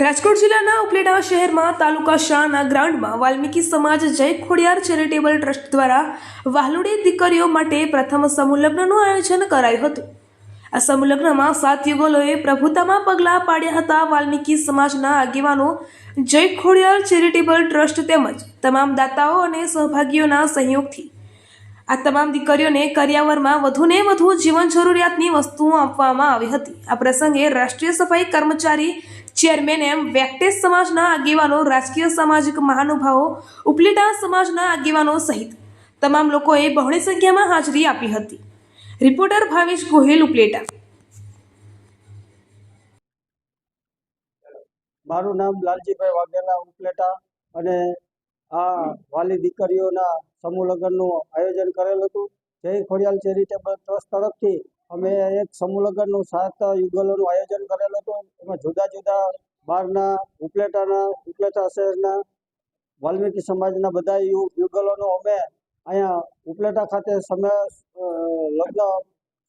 રાજકોટ જિલ્લાના ઉપલેટા શહેરમાં તાલુકા શાહના ગ્રાઉન્ડમાં વાલ્મીકી સમાજ જય ખોડિયાર ચેરિટેબલ ટ્રસ્ટ દ્વારા વાહલુડી દીકરીઓ માટે પ્રથમ સમૂહલગ્નનું આયોજન કરાયું હતું. આ સમૂહલગ્નમાં સાત યુગલોએ પ્રભુતામાં પગલાં પાડ્યા હતા વાલ્મીકી સમાજના આગેવાનો જય ખોડિયાર ચેરિટેબલ ટ્રસ્ટ તેમજ તમામ દાતાઓ અને સહભાગીઓના સહયોગથી. આ તમામ દીકરીઓને કરિયાવરમાં વધુને વધુ જીવન જરૂરિયાતની વસ્તુઓ આપવામાં આવી હતી. આ પ્રસંગે રાષ્ટ્રીય સફાઈ કર્મચારી ચેરમેન એમ વેક્ટેજ સમાજના આગેવાનો, રાજકીય સામાજિક મહાનુભાવો, ઉપલેટા સમાજના આગેવાનો સહિત તમામ લોકોએ બહોળી સંખ્યામાં હાજરી આપી હતી. રિપોર્ટર ભાવેશ ગોહિલ, ઉપલેટા. મારું નામ લાલજીભાઈ વાઘેલા, ઉપલેટા, અને આ વાલી દીકરીઓના સમૂહ લગ્નનું આયોજન કરેલ હતું. જય ખોડિયાલ ચેરિટેબલ ટ્રસ્ટ તરફથી અમે એક સમૂહ લગ્નનું સાત યુગલોનું આયોજન કરેલું હતું. એમાં જુદા જુદા બહારના ઉપલેટાના, ઉપલેટા શહેરના, વાલ્મીકી સમાજના બધા યુગલોનું અમે અહીંયા ઉપલેટા ખાતે સમય લગ્ન,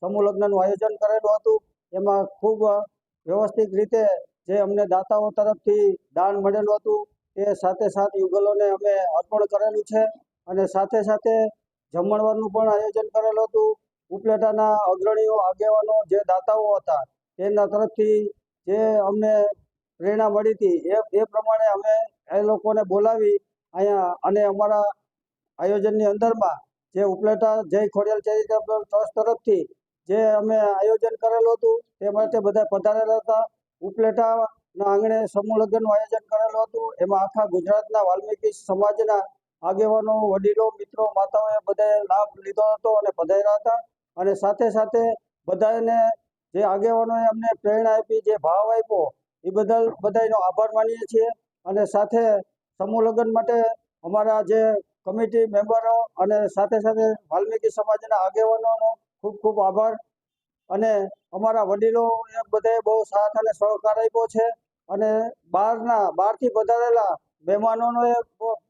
સમૂહ લગ્નનું આયોજન કરેલું હતું. એમાં ખૂબ વ્યવસ્થિત રીતે જે અમને દાતાઓ તરફથી દાન મળેલું હતું તે સાથે સાથ યુગલોને અમે અર્પણ કરેલું છે. અને સાથે સાથે જમણવારનું પણ આયોજન કરેલું હતું. ઉપલેટાના અગ્રણીઓ, આગેવાનો, જે દાતાઓ હતા તેના તરફથી જે અમને પ્રેરણા મળી હતી, એ એ પ્રમાણે અમે એ લોકોને બોલાવી અહીંયા અને અમારા આયોજનની અંદરમાં જે ઉપલેટા જય ખોડિયાલ ચેરિટેબલ ટ્રસ્ટ તરફથી જે અમે આયોજન કરેલું હતું તે માટે બધા પધારેલા હતા. ઉપલેટાના આંગણે સમૂહ લગ્નનું આયોજન કરેલું હતું, એમાં આખા ગુજરાતના વાલ્મીકી સમાજના આગેવાનો, વડીલો, મિત્રો, માતાઓએ બધાએ લાભ લીધો હતો અને પધાર્યા હતા. અને સાથે સાથે બધાને જે આગેવાનોએ અમને પ્રેરણા આપી, જે ભાવ આપ્યો, એ બદલ બધાનો આભાર માનીએ છીએ. અને સાથે સમૂહ લગ્ન માટે અમારા જે કમિટી મેમ્બરો અને સાથે સાથે વાલ્મીકી સમાજના આગેવાનોનો ખૂબ ખૂબ આભાર. અને અમારા વડીલો એ બધાએ બહુ સાથ અને સહકાર આપ્યો છે. અને બહારના, બહારથી પધારેલા મહેમાનોએ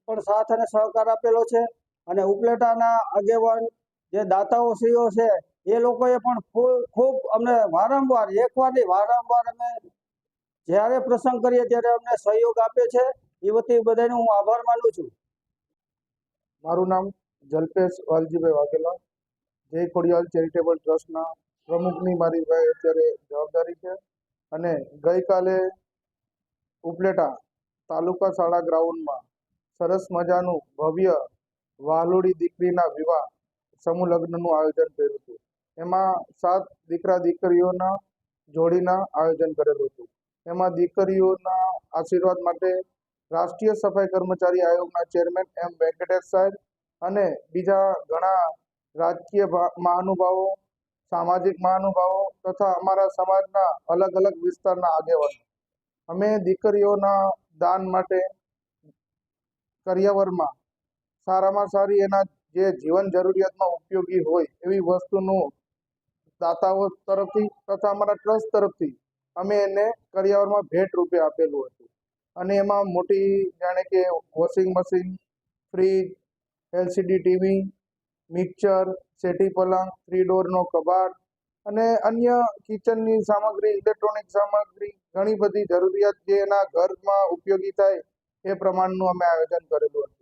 પણ સાથ અને સહકાર આપેલો છે. અને ઉપલેટાના આગેવાન જે દાતાઓ શ્રીઓ છે એ લોકોએ પણ ખૂબ અમને વારંવાર એકવાર નહીં વારંવાર અમે જ્યારે પ્રસંગ કરીએ ત્યારે અમને સહયોગ આપે છે. એ વતી બધાનો હું આભાર માનું છું. મારું નામ જલ્પેશ વાલજીભાઈ વાઘેલા, જય ખોડિયાલ ચેરિટેબલ ટ્રસ્ટના પ્રમુખની મારી ભાઈ અત્યારે જવાબદારી છે અને ગઈકાલે ઉપલેટા તાલુકા શાળા ગ્રાઉન્ડમાં સરસ મજાનું ભવ્ય વાલોડી દીકરીના વિવાહ સમૂહ લગ્નનું આયોજન કર્યું હતું. એમાં સાત દીકરા દીકરીઓના જોડીના આયોજન કરેલું હતું. એમાં દીકરીઓના આશીર્વાદ માટે રાષ્ટ્રીય સફાઈ કર્મચારી આયોગના ચેરમેન એમ વેંકટેશ સાહેબ અને બીજા ઘણા રાજકીય મહાનુભાવો, સામાજિક મહાનુભાવો તથા અમારા સમાજના અલગ અલગ વિસ્તારના આગેવાનો. અમે દીકરીઓના દાન માટે કરિયાવરમાં સારામાં સારી એના જે જીવન જરૂરિયાતમાં ઉપયોગી હોય એવી વસ્તુનું દાતાઓ તરફથી તથા અમારા ટ્રસ્ટ તરફથી અમે એને કરિયાવરમાં ભેટ રૂપે આપેલું હતું. અને એમાં મોટી જાણે કે washing machine, fridge, LCD TV, mixer, settee પલંગ, થ્રી ડોરનો કબાટ અને અન્ય કિચનની સામગ્રી, ઇલેક્ટ્રોનિક સામગ્રી, ઘણી બધી જરૂરિયાત જે એના ઘરમાં ઉપયોગી થાય એ પ્રમાણનું અમે આયોજન કરેલું હતું.